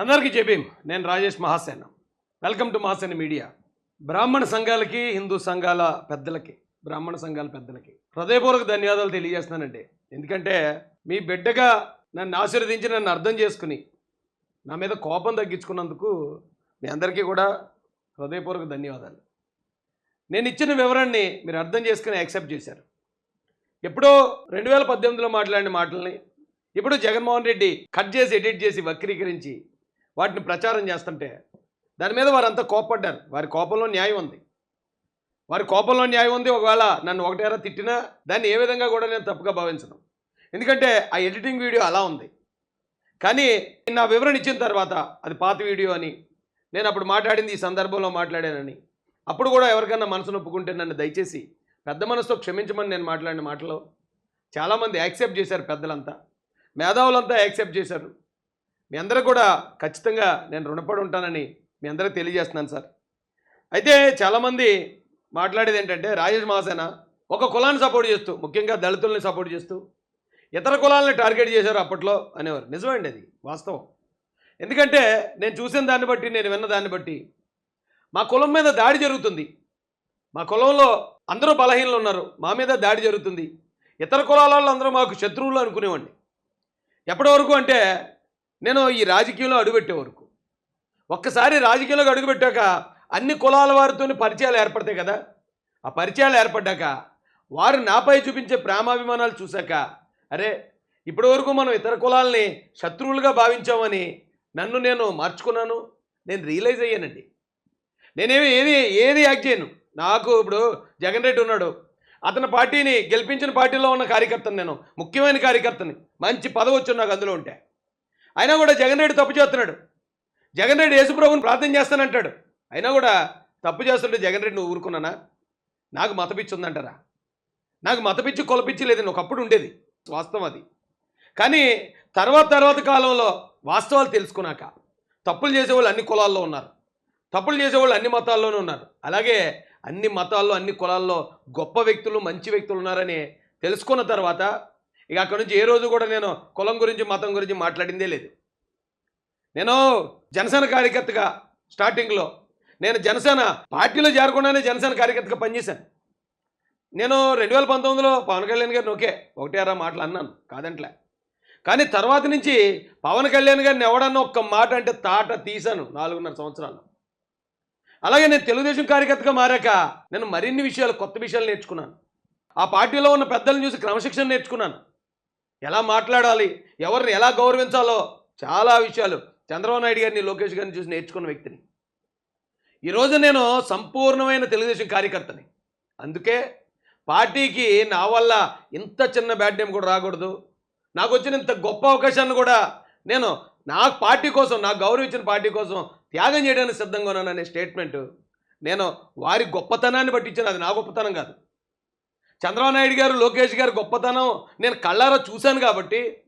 అందరికీ చెప్పేం? నేను Rajesh Mahasena. Welcome to Mahasena media. బ్రాహ్మణ సంఘాలకి హిందూ సంఘాల పెద్దలకి బ్రాహ్మణ సంఘాల పెద్దలకి హృదయపూర్వక ధన్యవాదాలు తెలియజేస్తున్నానండి. ఎందుకంటే మీ బిడ్డగా నన్ను ఆశీర్వదించి నన్ను అర్థం చేసుకుని నా మీద కోపం తగ్గించుకున్నందుకు మీ అందరికీ కూడా హృదయపూర్వక ధన్యవాదాలు. నేను ఇచ్చిన వివరాన్ని మీరు అర్థం చేసుకుని యాక్సెప్ట్ చేశారు. ఎప్పుడో రెండు వేల పద్దెనిమిదిలో మాట్లాడిన మాటల్ని ఇప్పుడు జగన్మోహన్ రెడ్డి కట్ చేసి ఎడిట్ చేసి వక్రీకరించి వాటిని ప్రచారం చేస్తుంటే దాని మీద వారంతా కోప్పడ్డారు. వారి కోపంలో న్యాయం ఉంది. వారి కోపంలో న్యాయం ఉంది. ఒకవేళ నన్ను ఒకటేరా తిట్టినా దాన్ని ఏ విధంగా కూడా నేను తప్పుగా భావించను. ఎందుకంటే ఆ ఎడిటింగ్ వీడియో అలా ఉంది. కానీ నా వివరణ ఇచ్చిన తర్వాత అది పాత వీడియో అని నేను అప్పుడు మాట్లాడింది ఈ సందర్భంలో మాట్లాడానని అప్పుడు కూడా ఎవరికైనా మనసు నొప్పుకుంటే నన్ను దయచేసి పెద్ద మనసుతో క్షమించమని నేను మాట్లాడిన మాటలో చాలామంది యాక్సెప్ట్ చేశారు పెద్దలంతా. మేధావులంతా యాక్సెప్ట్ చేశారు. మీ అందరూ కూడా ఖచ్చితంగా నేను రుణపడి ఉంటానని మీ అందరికీ తెలియజేస్తున్నాను సార్. అయితే చాలామంది మాట్లాడేది ఏంటంటే రాజేష్ మహాసేన ఒక కులాన్ని సపోర్ట్ చేస్తూ ముఖ్యంగా దళితుల్ని సపోర్ట్ చేస్తూ ఇతర కులాలని టార్గెట్ చేశారు అప్పట్లో అనేవారు. నిజమండి అది వాస్తవం. ఎందుకంటే నేను చూసిన దాన్ని బట్టి నేను విన్న దాన్ని బట్టి మా కులం మీద దాడి జరుగుతుంది. మా కులంలో అందరూ బలహీనలు ఉన్నారు మా మీద దాడి జరుగుతుంది. ఇతర కులాల అందరూ మాకు శత్రువులు అనుకునేవాడిని. ఎప్పటి వరకు అంటే నేను ఈ రాజకీయంలో అడుగుపెట్టే వరకు. ఒక్కసారి రాజకీయంలోకి అడుగుపెట్టాక అన్ని కులాల వారితో పరిచయాలు ఏర్పడతాయి కదా. ఆ పరిచయాలు ఏర్పడ్డాక వారు నాపై చూపించే ప్రేమాభిమానాలు చూశాక అరే ఇప్పటి వరకు మనం ఇతర కులాలని శత్రువులుగా భావించామని నన్ను నేను మార్చుకున్నాను నేను రియలైజ్ అయ్యానండి. నేనేమి ఏది ఏది యాక్ట్ చేయను. నాకు ఇప్పుడు జగన్ రెడ్డి ఉన్నాడు. అతని పార్టీని గెలిపించిన పార్టీలో ఉన్న కార్యకర్తను నేను ముఖ్యమైన కార్యకర్తని మంచి పదవి వచ్చి నాకు అందులో ఉంటే అయినా కూడా జగన్ రెడ్డి తప్పు చేస్తున్నాడు. జగన్ రెడ్డి యేసుప్రభుని ప్రార్థన చేస్తానంటాడు. అయినా కూడా తప్పు చేస్తుంటే జగన్ రెడ్డి నువ్వు ఊరుకున్నానా? నాకు మతపిచ్చి ఉందంటారా నాకు మతపిచ్చి కొలపిచ్చి లేదని ఒకప్పుడు ఉండేది. వాస్తవం అది. కానీ తర్వాత తర్వాత కాలంలో వాస్తవాలు తెలుసుకున్నాక తప్పులు చేసేవాళ్ళు అన్ని కులాల్లో ఉన్నారు. తప్పులు చేసేవాళ్ళు అన్ని మతాల్లోనూ ఉన్నారు. అలాగే అన్ని మతాల్లో అన్ని కులాల్లో గొప్ప వ్యక్తులు మంచి వ్యక్తులు ఉన్నారని తెలుసుకున్న తర్వాత ఇక అక్కడ నుంచి ఏ రోజు కూడా నేను కులం గురించి మతం గురించి మాట్లాడిందే లేదు. నేను జనసేన కార్యకర్తగా స్టార్టింగ్లో నేను జనసేన పార్టీలో చేరకుండానే జనసేన కార్యకర్తగా పనిచేశాను. నేను రెండు వేల పంతొమ్మిదిలో పవన్ కళ్యాణ్ గారిని ఓకే ఒకటే అరా మాటలు అన్నాను కాదంట్లే. కానీ తర్వాత నుంచి పవన్ కళ్యాణ్ గారిని ఎవడన్నా ఒక్క మాట అంటే తాట తీశాను నాలుగున్నర సంవత్సరాలు అలాగే నేను తెలుగుదేశం కార్యకర్తగా మారాక నేను మరిన్ని విషయాలు కొత్త విషయాలు నేర్చుకున్నాను. ఆ పార్టీలో ఉన్న పెద్దలను చూసి క్రమశిక్షణ నేర్చుకున్నాను. ఎలా మాట్లాడాలి? ఎవరిని ఎలా గౌరవించాలో? చాలా విషయాలు. చంద్రబాబు నాయుడు గారిని లోకేష్ గారిని చూసి నేర్చుకున్న వ్యక్తిని. ఈరోజు నేను సంపూర్ణమైన తెలుగుదేశం కార్యకర్తని. అందుకే పార్టీకి నా వల్ల ఇంత చిన్న బ్యాడ్ నేమ్ కూడా రాకూడదు. నాకు వచ్చిన ఇంత గొప్ప అవకాశాన్ని కూడా నేను నా పార్టీ కోసం నాకు గౌరవించిన పార్టీ కోసం త్యాగం చేయడానికి సిద్ధంగా ఉన్నాననే స్టేట్మెంట్ నేను వారి గొప్పతనాన్ని పట్టించాను. అది నా గొప్పతనం కాదు. చంద్రబాబు నాయుడు గారు లోకేష్ గారు గొప్పతనం. నేను కళ్ళారా చూశాను కాబట్టి.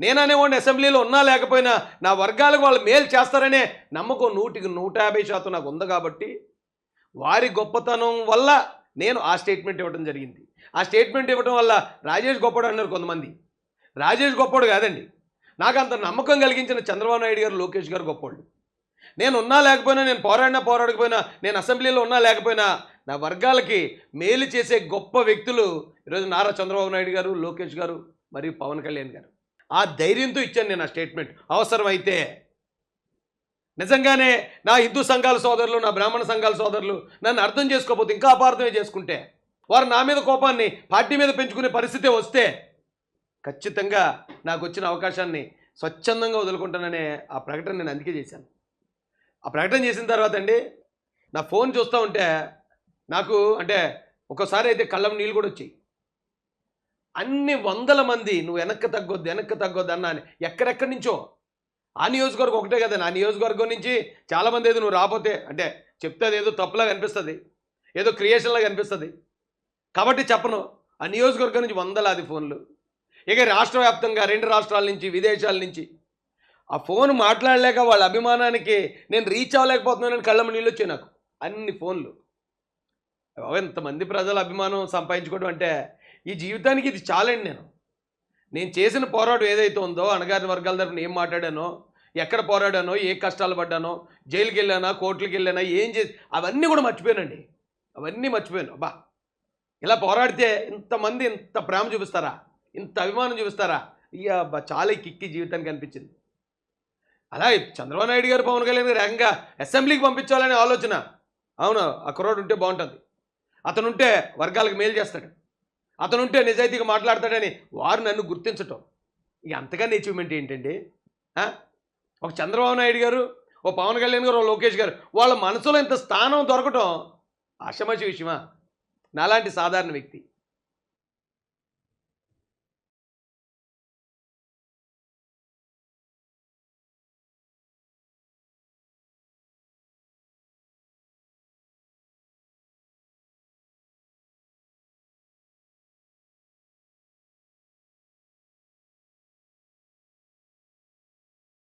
నేను అనేవాడిని అసెంబ్లీలో ఉన్నా లేకపోయినా నా వర్గాలకు వాళ్ళు మేలు చేస్తారనే నమ్మకం నూటికి నూట యాభై శాతం నాకు ఉంది కాబట్టి వారి గొప్పతనం వల్ల నేను ఆ స్టేట్మెంట్ ఇవ్వడం జరిగింది. ఆ స్టేట్మెంట్ ఇవ్వడం వల్ల రాజేష్ గొప్పడు అన్నారు కొంతమంది. రాజేష్ గొప్పడు కాదండి. నాకు అంత నమ్మకం కలిగించిన చంద్రబాబు నాయుడు గారు లోకేష్ గారు గొప్పోళ్ళు. నేను ఉన్నా లేకపోయినా నేను పోరాడినా పోరాడకపోయినా నేను అసెంబ్లీలో ఉన్నా లేకపోయినా నా వర్గాలకి మేలు చేసే గొప్ప వ్యక్తులు ఈరోజు నారా చంద్రబాబు నాయుడు గారు లోకేష్ గారు మరియు పవన్ కళ్యాణ్ గారు. ఆ ధైర్యంతో ఇచ్చాను నేను ఆ స్టేట్మెంట్. అవసరమైతే నిజంగానే నా హిందూ సంఘాల సోదరులు నా బ్రాహ్మణ సంఘాల సోదరులు నన్ను అర్థం చేసుకోకపోతే ఇంకా అపార్థమే చేసుకుంటే వారు నా మీద కోపాన్ని పార్టీ మీద పెంచుకునే పరిస్థితి వస్తే ఖచ్చితంగా నాకు వచ్చిన అవకాశాన్ని స్వచ్ఛందంగా వదులుకుంటాననే ఆ ప్రకటన నేను అందుకే చేశాను. ఆ ప్రకటన చేసిన తర్వాత అండి నా ఫోన్ చూస్తూ ఉంటే నాకు అంటే ఒకసారి అయితే కళ్ళం నీళ్ళు కూడా వచ్చాయి. అన్ని వందల మంది నువ్వు వెనక్కి తగ్గొద్దు వెనక్కి తగ్గొద్దు అన్నా అని ఎక్కడెక్కడి నుంచో. ఆ నియోజకవర్గం ఒకటే కదా నా నియోజకవర్గం నుంచి చాలామంది ఏదో నువ్వు రాకపోతే అంటే చెప్తే అది ఏదో తప్పులాగా అనిపిస్తుంది ఏదో క్రియేషన్లాగా అనిపిస్తుంది కాబట్టి చెప్పను ఆ నియోజకవర్గం నుంచి వందలాది ఫోన్లు. ఇక రాష్ట్ర వ్యాప్తంగా రెండు రాష్ట్రాల నుంచి విదేశాల నుంచి. ఆ ఫోన్ మాట్లాడలేక వాళ్ళ అభిమానానికి నేను రీచ్ అవ్వలేకపోతున్నానని కళ్ళమ్మ నీళ్ళు వచ్చాయి నాకు. అన్ని ఫోన్లు. ఎంతమంది ప్రజల అభిమానం సంపాదించుకోవడం అంటే ఈ జీవితానికి ఇది చాలండి నేను. నేను చేసిన పోరాటం ఏదైతే ఉందో అణగారిన వర్గాల తరపున ఏం మాట్లాడానో ఎక్కడ పోరాడానో ఏ కష్టాలు పడ్డానో జైలుకి వెళ్ళానా కోర్టులకు వెళ్ళానా ఏం చేసి అవన్నీ కూడా మర్చిపోయానండి. అవన్నీ మర్చిపోయాను. అబ్బా! ఇలా పోరాడితే ఇంతమంది ఇంత ప్రేమ చూపిస్తారా? ఇంత అభిమానం చూపిస్తారా? ఇక అబ్బా! చాలా కిక్కి జీవితానికి అనిపించింది. అలా చంద్రబాబు నాయుడు గారు పవన్ కళ్యాణ్ గారు ఏకంగా అసెంబ్లీకి పంపించాలనే ఆలోచన. అవును ఆ ఉంటే బాగుంటుంది. అతనుంటే వర్గాలకు మేలు చేస్తాడు. అతనుంటే నిజాయితీగా మాట్లాడతాడని వారు నన్ను గుర్తించటం. ఇక అంతకన్నా అచీవ్మెంట్ ఏంటండి? ఒక చంద్రబాబు నాయుడు గారు ఓ పవన్ కళ్యాణ్ గారు ఓ లోకేష్ గారు వాళ్ళ మనసులో ఇంత స్థానం దొరకటం ఆషమాషి విషయమా? నాలాంటి సాధారణ వ్యక్తి.